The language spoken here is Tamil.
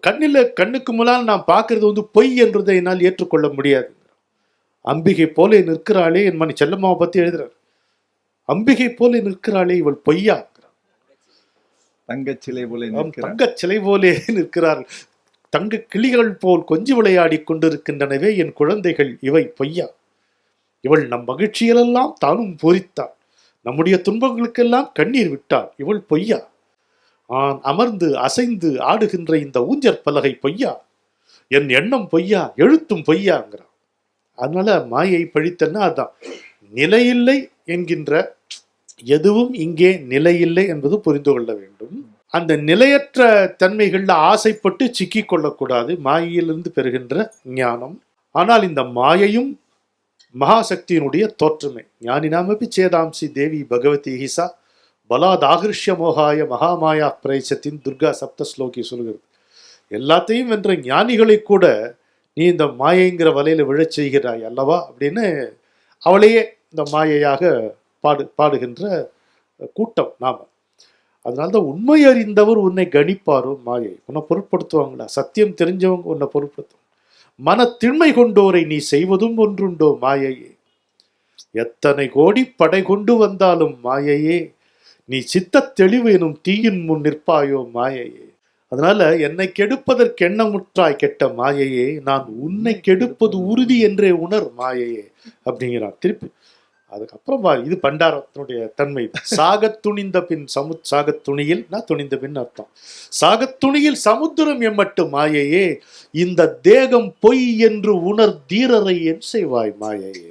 கண்ணில் கண்ணுக்கு முன்னால் நான் பார்க்கறது வந்து பொய் என்றதை என்னால் ஏற்றுக்கொள்ள முடியாது. அம்பிகை போல நிற்கிறாளே என் மணி செல்லம்மாவை பத்தி எழுதுறார். அம்பிகை போல நிற்கிறாளே இவள் பொய்யா? தங்கச் சிலை போல ஆம், நிற்கிறார் தங்கச் சிலை போலே நிற்கிறார்கள் தங்க கிளிகள் போல் கொஞ்சி விளையாடி கொண்டிருக்கின்றனவே என் குழந்தைகள் இவை பொய்யா? இவள் நம் மகிழ்ச்சியிலெல்லாம் தானும் பூரித்தாள். நம்முடைய துன்பங்களுக்கெல்லாம் கண்ணீர் விட்டாள். இவள் பொய்யா? ஆன் அமர்ந்து அசைந்து ஆடுகின்ற இந்த ஊஞ்சற் பலகை பொய்யா? என் எண்ணம் பொய்யா எழுத்தும் பொய்யாங்கிறான். அதனால மாயை பழித்தன்னா அதுதான் நிலையில்லை என்கின்ற எதுவும் இங்கே நிலையில்லை என்பது புரிந்து கொள்ள வேண்டும். அந்த நிலையற்ற தன்மைகள்ல ஆசைப்பட்டு சிக்கிக் கொள்ளக்கூடாது மாயையிலிருந்து பெறுகின்ற ஞானம். ஆனால் இந்த மாயையும் மகாசக்தியினுடைய தோற்றமே. ஞானினாமபி சேதாம்சி தேவி பகவதி ஹிசா பலாதாகிருஷ்ய மோகாய மகாமாயா பிரேசத்தின் துர்கா சப்த ஸ்லோகி சொல்கிறது. எல்லாத்தையும் வென்ற ஞானிகளை கூட நீ இந்த மாயைங்கிற வலையில் விழச் செய்கிறாய் அல்லவா அப்படின்னு அவளையே இந்த மாயையாக பாடு பாடுகின்ற கூட்டம் நாம். அதனால்தான் உண்மை அறிந்தவர் உன்னை கணிப்பாரோ மாயை. உன்னை பொருட்படுத்துவாங்களா? சத்தியம் தெரிஞ்சவங்க உன்னை பொருட்படுத்துவாங்க மனத்திண்மை கொண்டோரை நீ செய்வதும் ஒன்றுண்டோ மாயையே. எத்தனை கோடி படை கொண்டு வந்தாலும் மாயையே. நீ சித்தத் தெளிவு எனும் தீயின் முன் நிற்பாயோ மாயையே. அதனால என்னை கெடுப்பதற்கு எண்ணமுற்றாய் கெட்ட மாயையே நான் உன்னை கெடுப்பது உறுதி என்றே உணர் மாயையே அப்படிங்கிறான் திருப்பி அதுக்கப்புறம் இது பண்டாரத்தினுடைய தன்மை. சாகத் துணிந்த பின் சமு சாகத் துணியில் நான் துணிந்த பின் அர்த்தம். சாகத் துணியில் சமுத்திரம் எம்மட்டு மாயையே இந்த தேகம் பொய் என்று உணர் தீரரை என் செய்வாய் மாயையே.